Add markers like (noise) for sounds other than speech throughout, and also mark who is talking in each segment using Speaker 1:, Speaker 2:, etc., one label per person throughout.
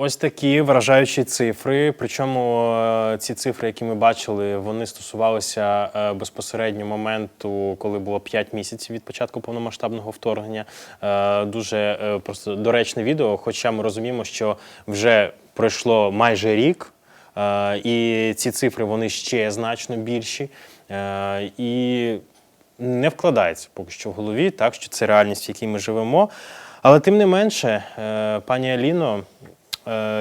Speaker 1: ось такі вражаючі цифри. Причому е, ці цифри, які ми бачили, вони стосувалися е, безпосередньо моменту, коли було 5 місяців від початку повномасштабного вторгнення. Е, Дуже просто доречне відео, хоча ми розуміємо, що вже пройшло майже рік. І ці цифри вони ще значно більші. І не вкладається поки що в голові, так що це реальність, в якій ми живемо. Але тим не менше, пані Аліно,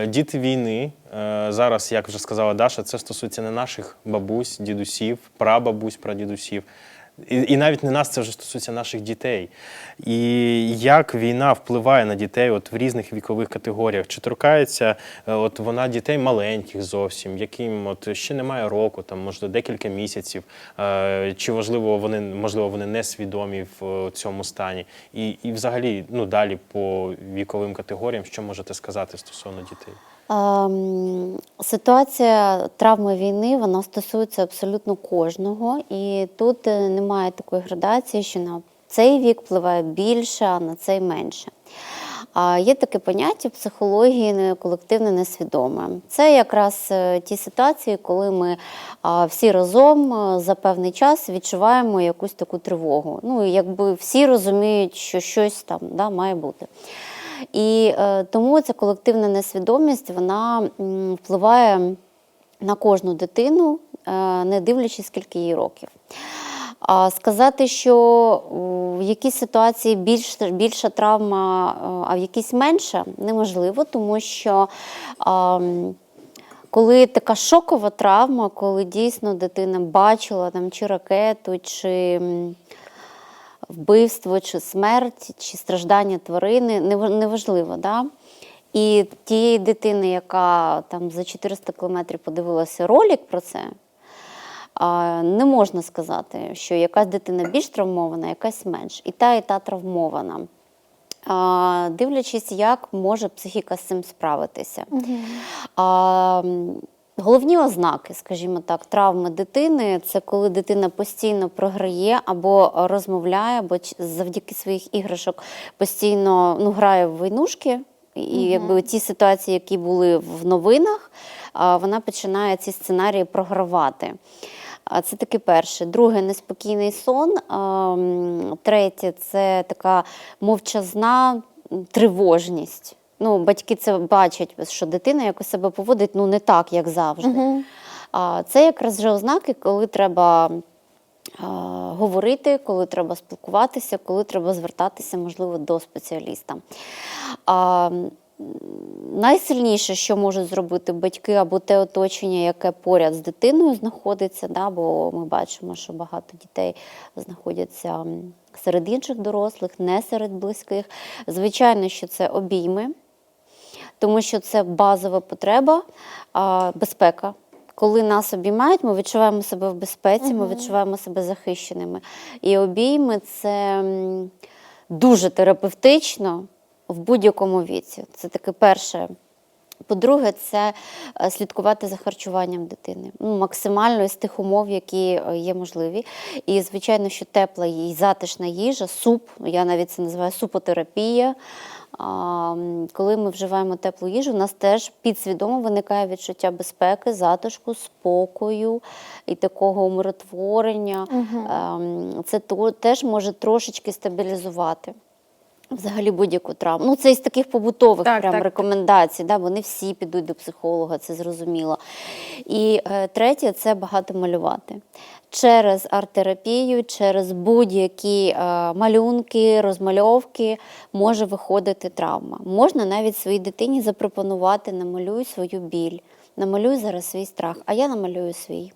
Speaker 1: діти війни е, зараз, як вже сказала Даша, це стосується не наших бабусь, дідусів, прабабусь, прадідусів. І, і навіть не нас це вже стосується наших дітей. І як війна впливає на дітей от в різних вікових категоріях? Чи торкається е, от вона дітей маленьких зовсім, яким от ще немає року, там можливо декілька місяців, е, чи можливо вони можливо вони не свідомі в е, цьому стані? І, і взагалі, ну далі по віковим категоріям, що можете сказати стосовно дітей?
Speaker 2: Ем, Ситуація травми війни вона стосується абсолютно кожного, і тут е, немає такої градації, що на цей вік впливає більше, а на цей менше. А є таке поняття психології не- колективне несвідоме. Це якраз е, ті ситуації, коли ми всі разом е, за певний час відчуваємо якусь таку тривогу. Ну, якби всі розуміють, що щось там да, має бути. І е, тому ця колективна несвідомість вона впливає на кожну дитину, е, не дивлячись, скільки їй років. А сказати, що в якійсь ситуації більш, більша травма, е, а в якійсь менша, неможливо, тому що а, коли така шокова травма, коли дійсно дитина бачила там чи ракету, чи вбивство, чи смерть, чи страждання тварини, неважливо. Да? І тієї дитини, яка там за 400 кілометрів подивилася ролик про це, не можна сказати, що якась дитина більш травмована, якась менш. І та, і та травмована. Дивлячись, як може психіка з цим справитися. М, головні ознаки, скажімо так, травми дитини це коли дитина постійно програє або розмовляє, або завдяки своїх іграшок постійно ну, грає в войнушки. І якби ті ситуації, які були в новинах, вона починає ці сценарії програвати. Це таке перше. Друге неспокійний сон. Третє це така мовчазна тривожність. Ну, батьки це бачать, що дитина якось себе поводить ну, не так, як завжди. А це якраз вже ознаки, коли треба а, говорити, коли треба спілкуватися, коли треба звертатися, можливо, до спеціаліста. А, найсильніше, що можуть зробити батьки або те оточення, яке поряд з дитиною знаходиться, да, бо ми бачимо, що багато дітей знаходяться серед інших дорослих, не серед близьких. Звичайно, що це обійми тому що це базова потреба, а, безпека. Коли нас обіймають, ми відчуваємо себе в безпеці, ми відчуваємо себе захищеними. І обійми це дуже терапевтично в будь-якому віці. Це таке перше. По-друге, це е, слідкувати за харчуванням дитини. Ну, максимально із тих умов, які е, є можливі. І, звичайно, що тепла і затишна їжа, суп, я навіть це називаю супотерапія. Коли ми вживаємо теплу їжу, у нас теж підсвідомо виникає відчуття безпеки, затишку, спокою і такого умиротворення. Угу. Це теж може трошечки стабілізувати. Взагалі будь-яку травму. Ну, це із таких побутових
Speaker 3: Так,
Speaker 2: прям
Speaker 3: так.
Speaker 2: рекомендацій. Да? Бо не всі підуть до психолога, це зрозуміло. І е, третє це багато малювати. Через арт-терапію, через будь-які е, малюнки, розмальовки може виходити травма. Можна навіть своїй дитині запропонувати намалюй свою біль, намалюй зараз свій страх, а я намалюю свій.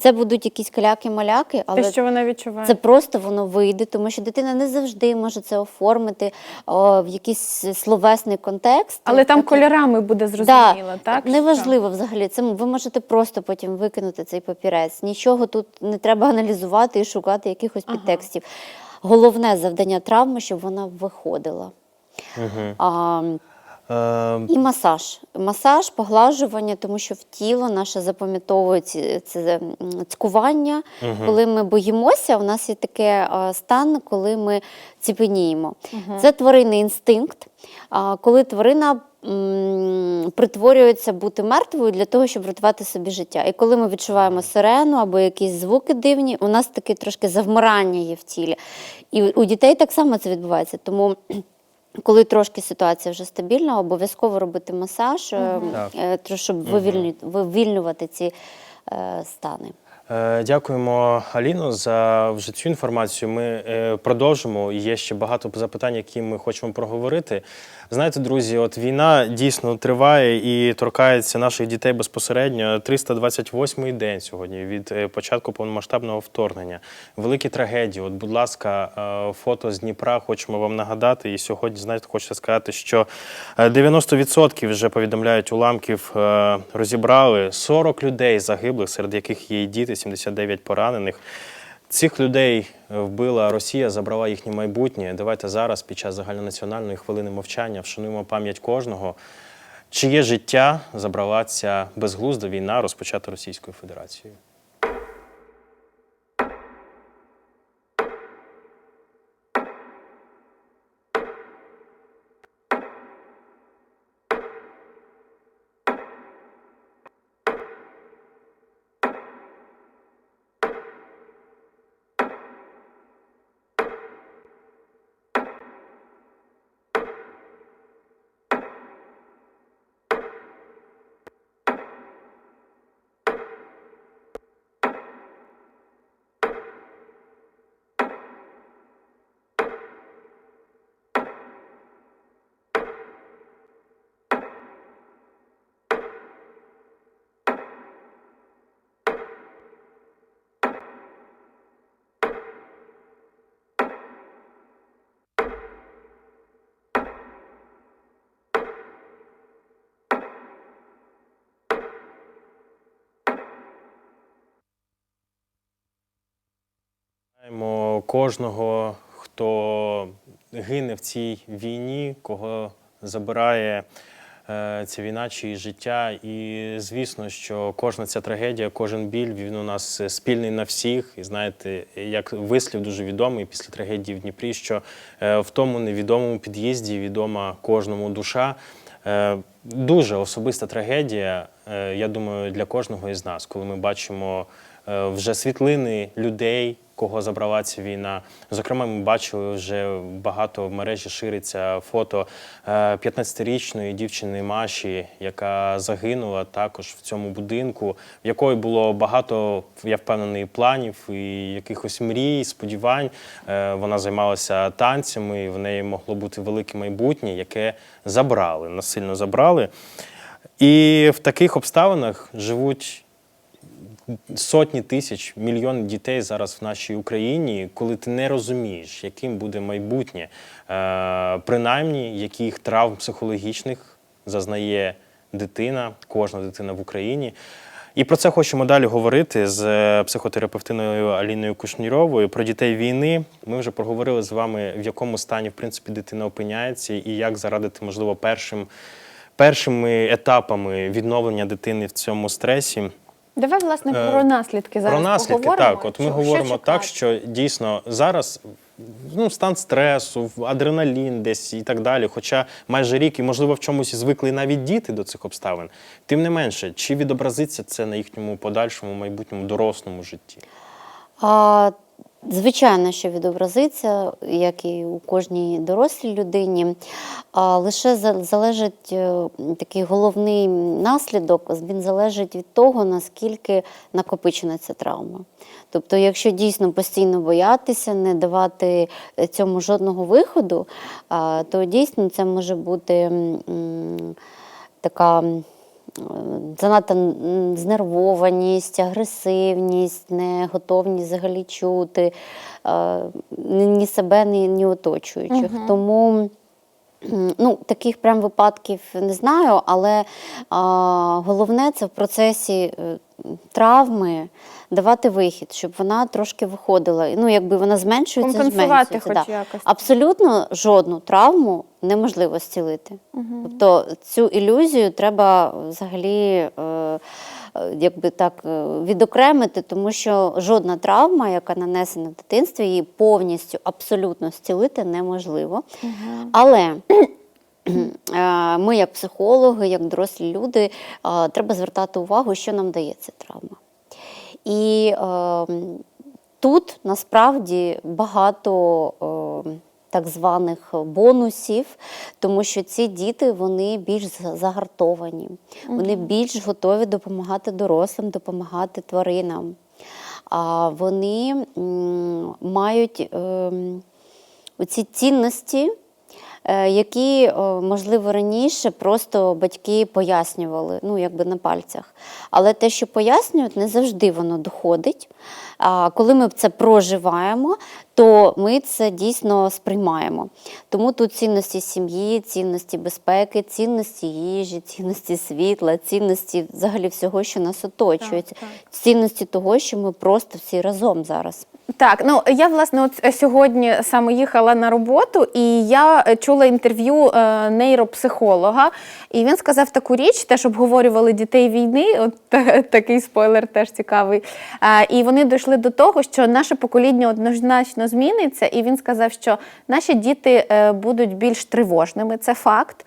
Speaker 2: Це будуть якісь каляки-маляки, але
Speaker 3: Те, що вона відчуває.
Speaker 2: це просто воно вийде, тому що дитина не завжди може це оформити о, в якийсь словесний контекст.
Speaker 3: Але там
Speaker 2: Так,
Speaker 3: кольорами буде зрозуміло, так? що-
Speaker 2: Неважливо взагалі. Це ви можете просто потім викинути цей папірець. Нічого тут не треба аналізувати і шукати якихось підтекстів. Головне завдання травми, щоб вона виходила. А,
Speaker 1: Е,
Speaker 2: І масаж. Масаж, поглажування, тому що в тіло наше запам'ятовує ці- це м, цькування. Коли ми боїмося, у нас є таке стан, коли ми ціпеніємо. Це тваринний інстинкт. Коли тварина притворюється бути мертвою для того, щоб врятувати собі життя. І коли ми відчуваємо сирену або якісь звуки дивні, у нас таке трошки завмирання є в тілі. І у дітей так само це відбувається. Тому коли трошки ситуація вже стабільна, обов'язково робити масаж, е,
Speaker 1: Так.
Speaker 2: е, щоб вивільню- вивільнювати ці е, стани.
Speaker 1: Е, Дякуємо, Аліно, за вже цю інформацію. Ми е, продовжимо. Є ще багато запитань, які ми хочемо проговорити. Знаєте, друзі, от війна дійсно триває і торкається наших дітей безпосередньо. 328-й день сьогодні від е, початку повномасштабного вторгнення. Великі трагедії. От, будь ласка, фото з Дніпра хочемо вам нагадати. І сьогодні, знаєте, хочеться сказати, що е, 90% вже повідомляють уламків розібрали 40 людей загиблих, серед яких є і діти, 79 поранених. Цих людей вбила Росія, забрала їхнє майбутнє. Давайте зараз, під час загальнонаціональної хвилини мовчання, вшануємо пам'ять кожного, чиє життя забрала ця безглузда війна, розпочата Російською Федерацією. Знаємо кожного, хто гине в цій війні, кого забирає е, ця війна чи життя. І звісно, що кожна ця трагедія, кожен біль він у нас спільний на всіх. І знаєте, як вислів дуже відомий після трагедії в Дніпрі, що е, в тому невідомому під'їзді відома кожному душа. Е, Дуже особиста трагедія, я думаю, для кожного із нас, коли ми бачимо вже світлини людей, кого забрала ця війна. Зокрема, ми бачили вже багато в мережі шириться фото е, 15-річної дівчини Маші, яка загинула також в цьому будинку, в якої було багато, я впевнений, планів і якихось мрій, сподівань. Е, Вона займалася танцями, і в неї могло бути велике майбутнє, яке забрали, насильно забрали. І в таких обставинах живуть сотні тисяч, мільйони дітей зараз в нашій Україні, коли ти не розумієш, яким буде майбутнє, е, принаймні яких травм психологічних зазнає дитина, кожна дитина в Україні. І про це хочемо далі говорити з е, психотерапевтиною Аліною Кушніровою про дітей війни. Ми вже проговорили з вами, в якому стані в принципі дитина опиняється, і як зарадити, можливо, першим, першими етапами відновлення дитини в цьому стресі.
Speaker 3: Давай, власне,
Speaker 1: Е,
Speaker 3: про наслідки зараз
Speaker 1: Про наслідки,
Speaker 3: поговоримо.
Speaker 1: так. От ми
Speaker 3: Що-
Speaker 1: говоримо
Speaker 3: що
Speaker 1: так, що дійсно зараз ну, стан стресу, адреналін десь і так далі. Хоча майже рік, і можливо в чомусь звикли навіть діти до цих обставин. Тим не менше, чи відобразиться це на їхньому подальшому майбутньому дорослому житті?
Speaker 2: А, звичайно, що відобразиться, як і у кожній дорослій людині. А, лише залежить е, такий головний наслідок, він залежить від того, наскільки накопичена ця травма. Тобто, якщо дійсно постійно боятися, не давати е, цьому жодного виходу, то дійсно це може бути така. Занадто знервованість, агресивність, неготовність взагалі чути е, ні себе, ні, ні оточуючих. Тому ну, таких прям випадків не знаю, але а, головне це в процесі е, травми давати вихід, щоб вона трошки виходила. Ну, якби вона зменшується,
Speaker 3: Компенсувати
Speaker 2: зменшується.
Speaker 3: хоч якось.
Speaker 2: Абсолютно жодну травму неможливо зцілити. Тобто цю ілюзію треба взагалі. Е, е, Якби так е, відокремити, тому що жодна травма, яка нанесена в дитинстві, її повністю абсолютно зцілити неможливо. Але е, ми, як психологи, як дорослі люди, е, треба звертати увагу, що нам дає ця травма. І е, тут насправді багато е, так званих бонусів, тому що ці діти вони більш за- загартовані, вони більш готові допомагати дорослим, допомагати тваринам. А вони мають ем, оці цінності, е, які, е, можливо, раніше просто батьки пояснювали, ну, якби на пальцях. Але те, що пояснюють, не завжди воно доходить. А коли ми це проживаємо, то ми це дійсно сприймаємо. Тому тут цінності сім'ї, цінності безпеки, цінності їжі, цінності світла, цінності взагалі всього, що нас оточує,
Speaker 3: Так, так.
Speaker 2: цінності того, що ми просто всі разом зараз.
Speaker 3: Так, ну я власне от е, сьогодні саме їхала на роботу, і я е, чула інтерв'ю е, нейропсихолога, і він сказав таку річ, теж обговорювали дітей війни. От (laughs) та- такий спойлер теж цікавий. І вони дійшли до того, що наше покоління однозначно зміниться. І він сказав, що наші діти будуть більш тривожними, це факт.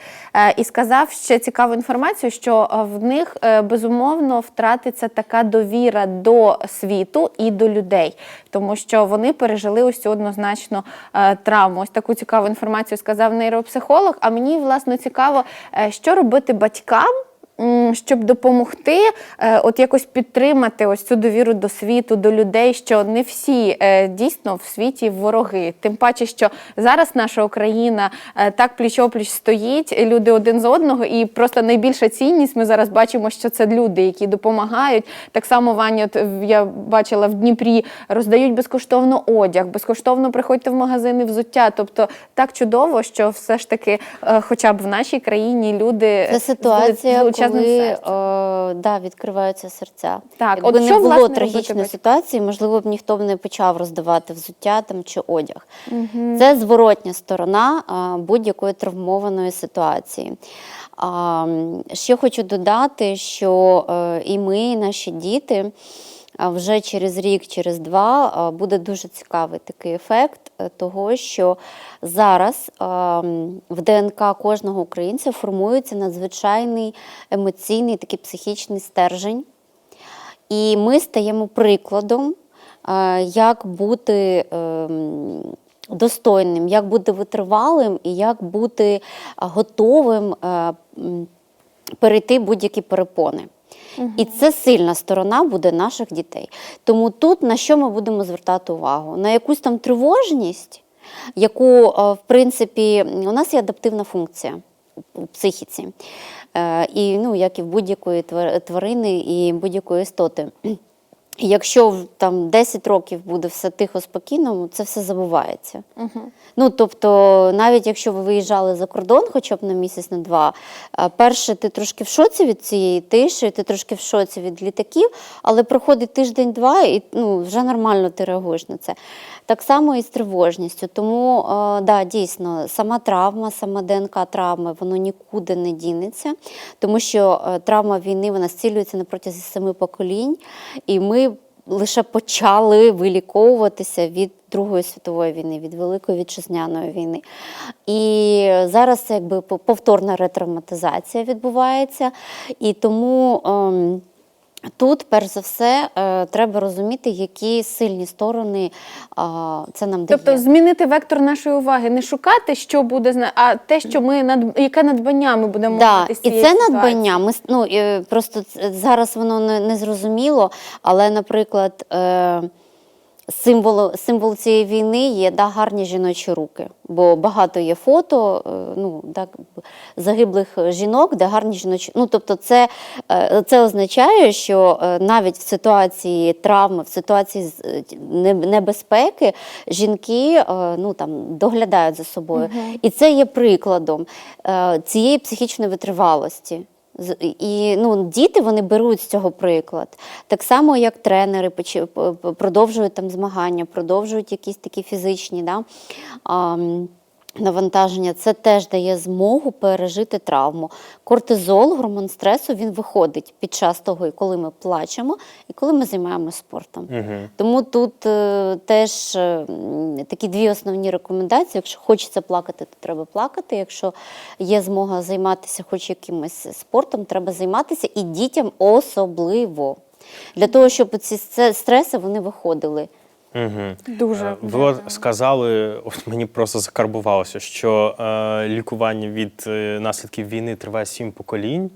Speaker 3: І сказав ще цікаву інформацію, що в них безумовно втратиться така довіра до світу і до людей, тому що вони пережили ось цю однозначно е, травму. Ось таку цікаву інформацію сказав нейропсихолог. А мені власне цікаво, е, що робити батькам. Щоб допомогти, е, от якось підтримати ось цю довіру до світу, до людей, що не всі е, дійсно в світі вороги. Тим паче, що зараз наша Україна е, так пліч-опліч стоїть, люди один з одного, і просто найбільша цінність ми зараз бачимо, що це люди, які допомагають. Так само Ваня, от, я бачила в Дніпрі, роздають безкоштовно одяг, безкоштовно приходьте в магазини взуття. Тобто так чудово, що все ж таки, хоча б в нашій країні люди
Speaker 2: Це ситуація,
Speaker 3: величезним
Speaker 2: коли
Speaker 3: серцем.
Speaker 2: е, да, відкриваються серця.
Speaker 3: Так,
Speaker 2: Якби
Speaker 3: от
Speaker 2: не
Speaker 3: що,
Speaker 2: було
Speaker 3: власне,
Speaker 2: трагічної ситуації, можливо б ніхто б не почав роздавати взуття там, чи одяг. Це зворотня сторона а, будь-якої травмованої ситуації. А, ще хочу додати, що е, і ми, і наші діти. Вже через рік, через два буде дуже цікавий такий ефект е, того, що зараз в ДНК кожного українця формується надзвичайний емоційний такий психічний стержень. І ми стаємо прикладом, е, як бути достойним, як бути витривалим і як бути е, готовим е, перейти будь-які перепони. І це сильна сторона буде наших дітей. Тому тут на що ми будемо звертати увагу? На якусь там тривожність, яку, е, в принципі, у нас є адаптивна функція у психіці, Е, і, ну, як і в будь-якої тварини і будь-якої істоти. Якщо там 10 років буде все тихо, спокійно, це все забувається. Ну, тобто, навіть якщо ви виїжджали за кордон, хоча б на місяць, на два, перше, ти трошки в шоці від цієї тиші, ти трошки в шоці від літаків, але проходить тиждень-два, і ну, вже нормально ти реагуєш на це. Так само і з тривожністю. Тому, е, да, дійсно, сама травма, сама ДНК травми, воно нікуди не дінеться, тому що е, травма війни вона зцілюється на протязі семи поколінь, і ми лише почали виліковуватися від Другої світової війни, від Великої вітчизняної війни. І зараз якби по- повторна ретравматизація відбувається. І тому. Тут, перш за все, е, треба розуміти, які сильні сторони це нам дає.
Speaker 3: Тобто змінити вектор нашої уваги, не шукати, що буде а те, що ми над яке надбання ми будемо
Speaker 2: Да,
Speaker 3: мати з
Speaker 2: і це
Speaker 3: ситуації.
Speaker 2: надбання. Ми ну, е, просто зараз воно не, не зрозуміло, але, наприклад, е, символ, символ цієї війни є да, гарні жіночі руки. Бо багато є фото е, ну, так, загиблих жінок, де гарні жіночі. Ну, тобто, це, е, це означає, що е, навіть в ситуації травми, в ситуації небезпеки жінки ну, там, доглядають за собою. І це є прикладом цієї психічної витривалості. І ну, діти вони беруть з цього приклад. Так само, як тренери продовжують там змагання, продовжують якісь такі фізичні да, навантаження. Це теж дає змогу пережити травму. Кортизол, гормон стресу, він виходить під час того, і коли ми плачемо, і коли ми займаємося спортом.
Speaker 1: Угу.
Speaker 2: Тому тут е, теж е, такі дві основні рекомендації. Якщо хочеться плакати, то треба плакати. Якщо є змога займатися хоч якимось спортом, треба займатися і дітям особливо. Для того, щоб ці стреси вони виходили.
Speaker 1: Угу.
Speaker 3: Дуже.
Speaker 1: Ви от сказали, от мені просто закарбувалося, що е, лікування від е, наслідків війни триває сім поколінь.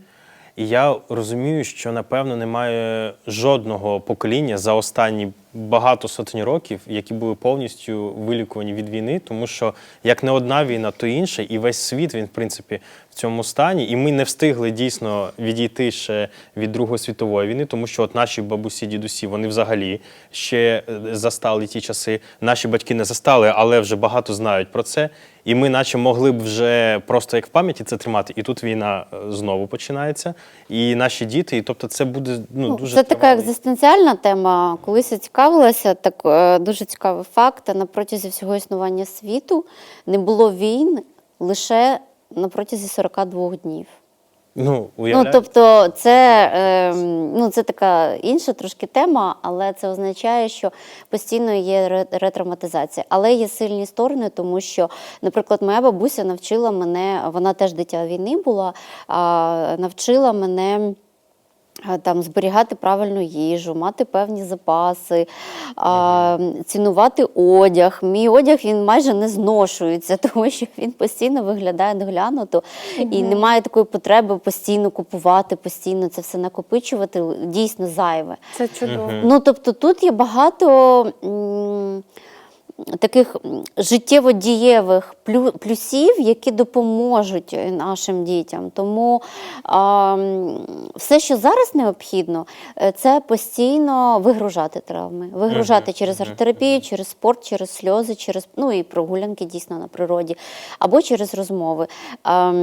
Speaker 1: І я розумію, що напевно немає жодного покоління за останні багато сотень років, які були повністю вилікувані від війни, тому що як не одна війна, то інша, і весь світ він, в принципі, в цьому стані. І ми не встигли дійсно відійти ще від Другої світової війни, тому що от наші бабусі, дідусі, вони взагалі ще е, застали ті часи. Наші батьки не застали, але вже багато знають про це. І ми, наче, могли б вже просто як в пам'яті це тримати. І тут війна е, знову починається. І наші діти, і тобто, це буде ну,
Speaker 2: Ну,
Speaker 1: дуже
Speaker 2: це така екзистенціальна тема. Колись я цікавилася, так е, дуже цікавий факт. На протязі всього існування світу не було війн лише на протязі 42 днів.
Speaker 1: Ну,
Speaker 2: Ну, тобто, це, е, ну, це така інша трошки тема, але це означає, що постійно є ретравматизація. Але є сильні сторони, тому що, наприклад, моя бабуся навчила мене, вона теж дитя війни була, а, навчила мене. А, Там зберігати правильну їжу, мати певні запаси, а, цінувати одяг. Мій одяг він майже не зношується, (laughs) тому що він постійно виглядає доглянуто і немає такої потреби постійно купувати, постійно це все накопичувати. Дійсно зайве.
Speaker 3: Це чудово.
Speaker 2: Ну тобто тут є багато м, таких життєво дієвих плюсів, які допоможуть е, нашим дітям. Тому а, все, що зараз необхідно, е, це постійно вигружати травми, вигружати через арт-терапію, через спорт, через сльози, через ну і прогулянки дійсно на природі, або через розмови. А,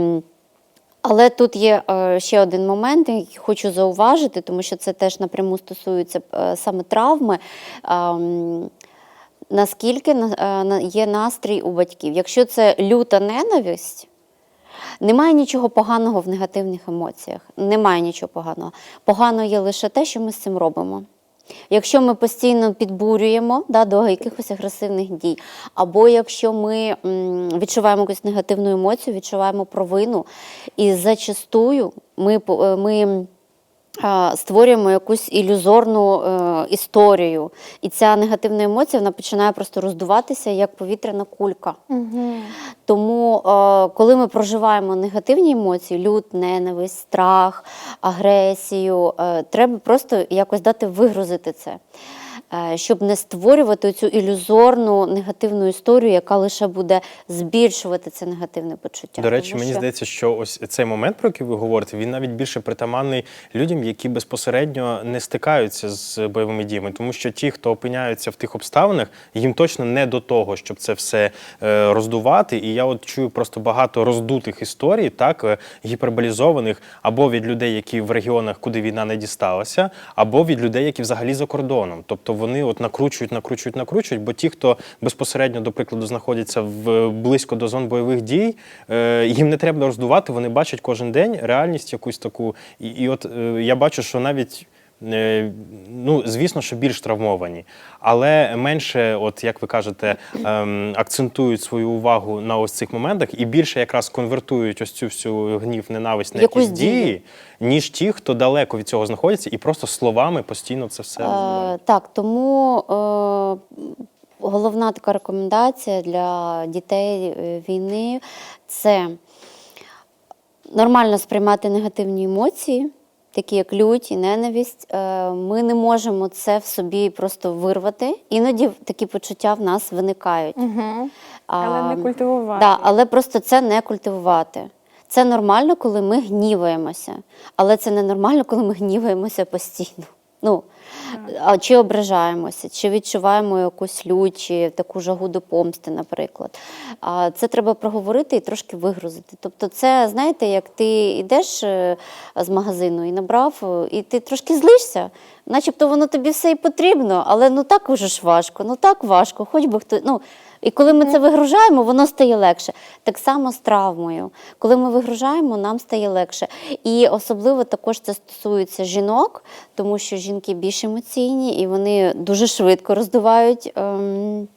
Speaker 2: але тут є е, ще один момент, який хочу зауважити, тому що це теж напряму стосується саме травми. Наскільки на- е, є настрій у батьків? Якщо це люта ненависть, немає нічого поганого в негативних емоціях. Немає нічого поганого. Погано є лише те, що ми з цим робимо. Якщо ми постійно підбурюємо да, до якихось агресивних дій, або якщо ми відчуваємо якусь негативну емоцію, відчуваємо провину, і зачастую ми, е, ми створюємо якусь ілюзорну е, історію, і ця негативна емоція вона починає просто роздуватися як повітряна кулька. Тому, е, коли ми проживаємо негативні емоції, лют, ненависть, страх, агресію, е, треба просто якось дати вигрузити це, щоб не створювати цю ілюзорну негативну історію, яка лише буде збільшувати це негативне почуття.
Speaker 1: До речі,
Speaker 2: Тому
Speaker 1: мені
Speaker 2: що-
Speaker 1: здається, що ось цей момент, про який ви говорите, він навіть більше притаманний людям, які безпосередньо не стикаються з бойовими діями, тому що ті, хто опиняються в тих обставинах, їм точно не до того, щоб це все е, роздувати. І я от чую просто багато роздутих історій, так е, гіперболізованих, або від людей, які в регіонах, куди війна не дісталася, або від людей, які взагалі за кордоном. Тобто вони от накручують, накручують, накручують, бо ті, хто безпосередньо, до прикладу, знаходяться в близько до зон бойових дій, е, їм не треба роздувати, вони бачать кожен день реальність якусь таку. І, і от е, я бачу, що навіть. Е, Ну, звісно, що більш травмовані, але менше, от як ви кажете, ем, акцентують свою увагу на ось цих моментах і більше якраз конвертують ось цю всю гнів, ненависть на
Speaker 2: Якусь
Speaker 1: якісь дії, ніж ті, хто далеко від цього знаходяться, і просто словами постійно це все.
Speaker 2: Е, так, тому е, головна така рекомендація для дітей е, війни це нормально сприймати негативні емоції, такі як лють і ненависть. Е, Ми не можемо це в собі просто вирвати. Іноді такі почуття в нас виникають.
Speaker 3: Угу.
Speaker 2: А,
Speaker 3: Але не культивувати.
Speaker 2: Да, але просто це не культивувати. Це нормально, коли ми гніваємося, але це не нормально, коли ми гніваємося постійно. Ну, А чи ображаємося, чи відчуваємо якусь лють, чи таку жагу до помсти, наприклад. А це треба проговорити і трошки вигрузити. Тобто, це знаєте, як ти йдеш е, з магазину і набрав, е, і ти трошки злишся, начебто воно тобі все і потрібно, але ну так уже ж важко, ну так важко, хоч би хто. Ну, і коли ми це вигружаємо, воно стає легше. Так само з травмою. Коли ми вигружаємо, нам стає легше. І особливо також це стосується жінок, тому що жінки більш емоційні і вони дуже швидко роздувають. Ем,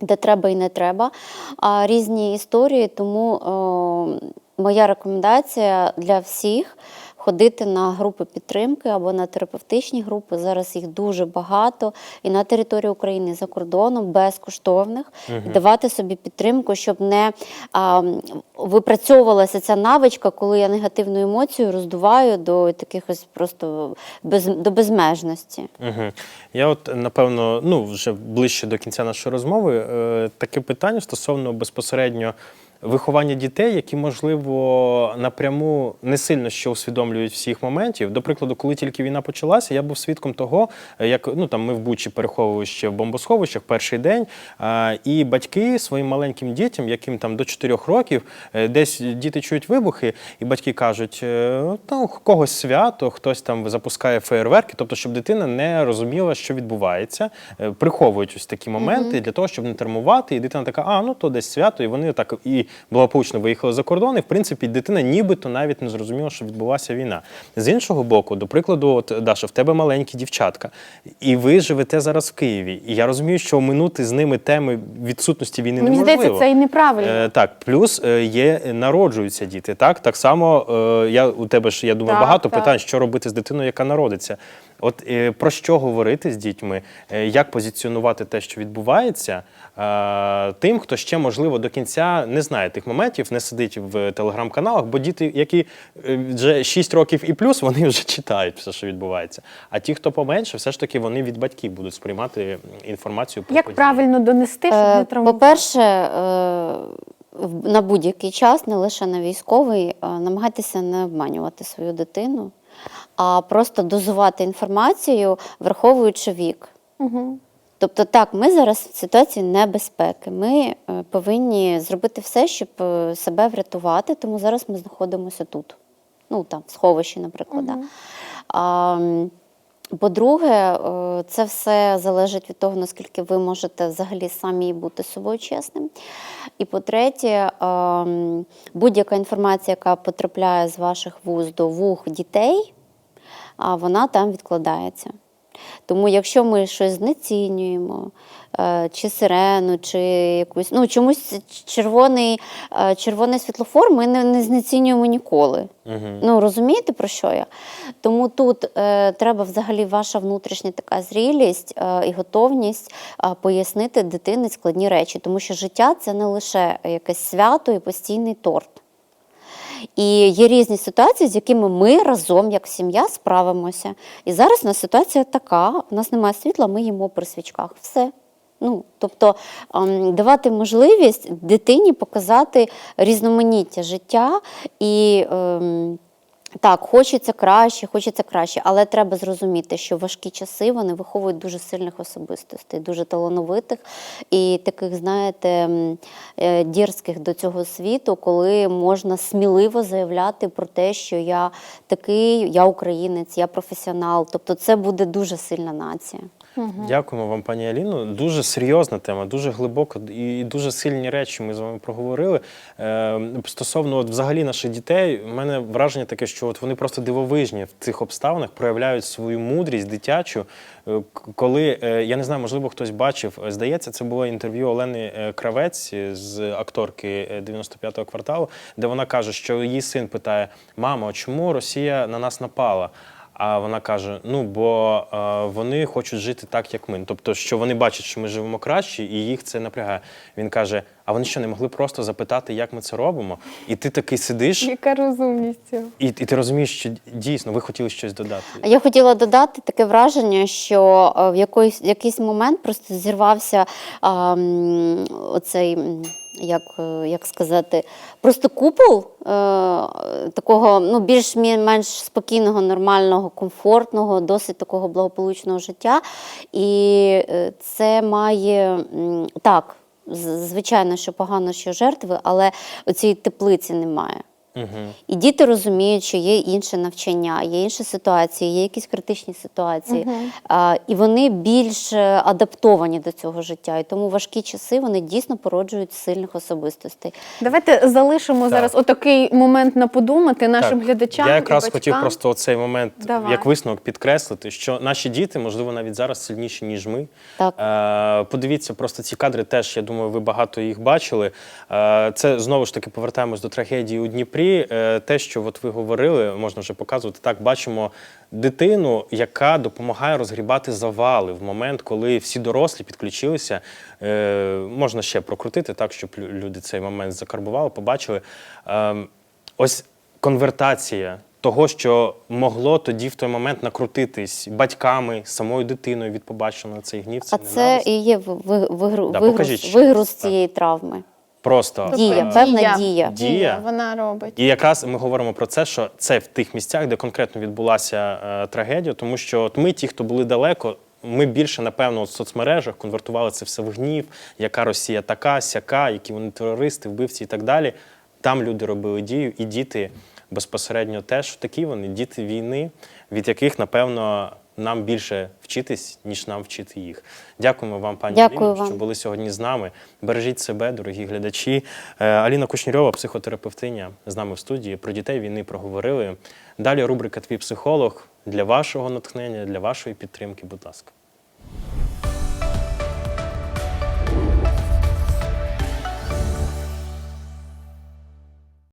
Speaker 2: де треба і не треба, а різні історії. Тому е, моя рекомендація для всіх ходити на групи підтримки або на терапевтичні групи. Зараз їх дуже багато і на території України, і за кордоном, безкоштовних, і давати собі підтримку, щоб не а, випрацьовувалася ця навичка, коли я негативну емоцію роздуваю до таких ось просто без, до безмежності.
Speaker 1: Угу. Я от напевно, ну вже ближче до кінця нашої розмови, е, таке питання стосовно безпосередньо виховання дітей, які, можливо, напряму не сильно ще усвідомлюють всіх моментів. До прикладу, коли тільки війна почалася, я був свідком того, е, як ну там ми в Бучі переховували ще в бомбосховищах перший день, і батьки своїм маленьким дітям, яким там до 4 років, е, десь діти чують вибухи, і батьки кажуть, е, ну, когось свято, хтось там запускає феєрверки, тобто, щоб дитина не розуміла, що відбувається, Е, приховують ось такі моменти для того, щоб не травмувати. І дитина така, а ну то десь свято, і вони так і благополучно виїхали за кордон. І в принципі дитина нібито навіть не зрозуміла, що відбулася війна. З іншого боку, до прикладу, от Даша, в тебе маленькі дівчатка, і ви живете зараз в Києві. І я розумію, що оминути з ними теми відсутності війни
Speaker 3: Мені
Speaker 1: неможливо.
Speaker 3: здається, це і неправильно.
Speaker 1: Е, так, плюс е, є народжуються діти. Так, так само е, я у тебе ж я думаю,
Speaker 3: Так,
Speaker 1: багато
Speaker 3: так.
Speaker 1: питань, що робити з дитиною, яка народиться. От е, про що говорити з дітьми, е, як позиціонувати те, що відбувається, е, тим, хто ще можливо до кінця не знає тих моментів, не сидить в телеграм-каналах, бо діти, які вже 6 років і плюс, вони вже читають все, що відбувається. А ті, хто поменше, все ж таки вони від батьків будуть сприймати інформацію про
Speaker 3: Як
Speaker 1: події.
Speaker 3: правильно донести, щоб не травмувати?
Speaker 2: По-перше, в- на будь-який час, не лише на військовий, намагайтеся не обманювати свою дитину, а просто дозувати інформацію, враховуючи вік.
Speaker 3: Угу.
Speaker 2: Тобто, так, ми зараз в ситуації небезпеки. Ми е, повинні зробити все, щоб е, себе врятувати, тому зараз ми знаходимося тут. Ну, там, в сховищі, наприклад. да. А, по-друге, е, це все залежить від того, наскільки ви можете взагалі самі бути собою чесним. І по-третє, ем, будь-яка інформація, яка потрапляє з ваших вуз до вух дітей, вона там відкладається. Тому якщо ми щось знецінюємо, чи сирену, чи якусь, ну чомусь червоний, е, червоний світлофор ми не, не знецінюємо ніколи. Ну розумієте про що я? Тому тут е, треба взагалі ваша внутрішня така зрілість е, і готовність е, пояснити дитині складні речі, тому що життя це не лише якесь свято і постійний торт. І є різні ситуації, з якими ми разом, як сім'я, справимося. І зараз у нас ситуація така: у нас немає світла, ми їмо при свічках. Все. Ну, тобто ем, давати можливість дитині показати різноманіття життя і. Ем, так, хочеться краще, хочеться краще, але треба зрозуміти, що важкі часи вони виховують дуже сильних особистостей, дуже талановитих і таких, знаєте, е, дірських до цього світу, коли можна сміливо заявляти про те, що я такий, я українець, я професіонал. Тобто це буде дуже сильна нація.
Speaker 1: Дякуємо вам, пані Аліно. Дуже серйозна тема, дуже глибока і дуже сильні речі ми з вами проговорили. Е, стосовно от, взагалі наших дітей, у мене враження таке, що от вони просто дивовижні в цих обставинах проявляють свою мудрість дитячу. Е, Коли е, я не знаю, можливо, хтось бачив, е, здається, це було інтерв'ю Олени Кравець з акторки е, 95-го кварталу, де вона каже, що її син питає: Мамо, чому Росія на нас напала? А вона каже: ну бо е, вони хочуть жити так, як ми. Тобто, що вони бачать, що ми живемо краще, і їх це напрягає. Він каже: а вони що не могли просто запитати, як ми це робимо? І ти такий сидиш,
Speaker 3: Яка розумність цього?
Speaker 1: і, і ти розумієш, що дійсно ви хотіли щось додати.
Speaker 2: Я хотіла додати таке враження, що е, в якийсь, якийсь момент просто зірвався а, м, оцей м, як, е, як сказати, просто купол е, такого ну, більш-менш спокійного, нормального, комфортного, досить такого благополучного життя. І е, це має так, звичайно, що погано, що жертви, але оцієї теплиці немає.
Speaker 1: Угу.
Speaker 2: І діти розуміють, що є інше навчання, є інші ситуації, є якісь критичні ситуації. А, і вони більш е, адаптовані до цього життя. І тому важкі часи вони дійсно породжують сильних особистостей.
Speaker 3: Давайте залишимо зараз отакий момент на подумати нашим
Speaker 1: Так,
Speaker 3: глядачам.
Speaker 1: Я якраз
Speaker 3: і
Speaker 1: хотів просто цей момент
Speaker 3: Давай.
Speaker 1: як висновок підкреслити, що наші діти, можливо, навіть зараз сильніші, ніж ми.
Speaker 2: Так.
Speaker 1: Е, подивіться, просто ці кадри теж, я думаю, ви багато їх бачили. Е, це знову ж таки повертаємось до трагедії у Дніпрі. Е, те, що от ви говорили, можна вже показувати. Так, бачимо дитину, яка допомагає розгрібати завали в момент, коли всі дорослі підключилися. Е, можна ще прокрутити так, щоб люди цей момент закарбували, побачили. Е, ось конвертація того, що могло тоді в той момент накрутитись батьками, самою дитиною від побаченого цей гнів.
Speaker 2: А це і є ви- ви- вигру-
Speaker 1: Да,
Speaker 2: вигруз, вигруз цієї травми.
Speaker 1: Просто
Speaker 2: Дія,
Speaker 1: е,
Speaker 2: певна дія.
Speaker 1: Дія.
Speaker 3: Вона робить.
Speaker 1: І якраз ми говоримо про це, що це в тих місцях, де конкретно відбулася е, трагедія, тому що от ми, ті, хто були далеко, ми більше, напевно, в соцмережах конвертували це все в гнів, яка Росія така, сяка, які вони терористи, вбивці і так далі. Там люди робили дію, і діти безпосередньо теж такі вони, діти війни, від яких, напевно, нам більше вчитись, ніж нам вчити їх. Дякуємо вам, пані
Speaker 2: Дякую
Speaker 1: Аліно,
Speaker 2: вам.
Speaker 1: що були сьогодні з нами. Бережіть себе, дорогі глядачі. Е, Аліна Кушнірьова, психотерапевтиня, з нами в студії. Про дітей війни проговорили. Далі рубрика Твій психолог для вашого натхнення, для вашої підтримки. Будь ласка.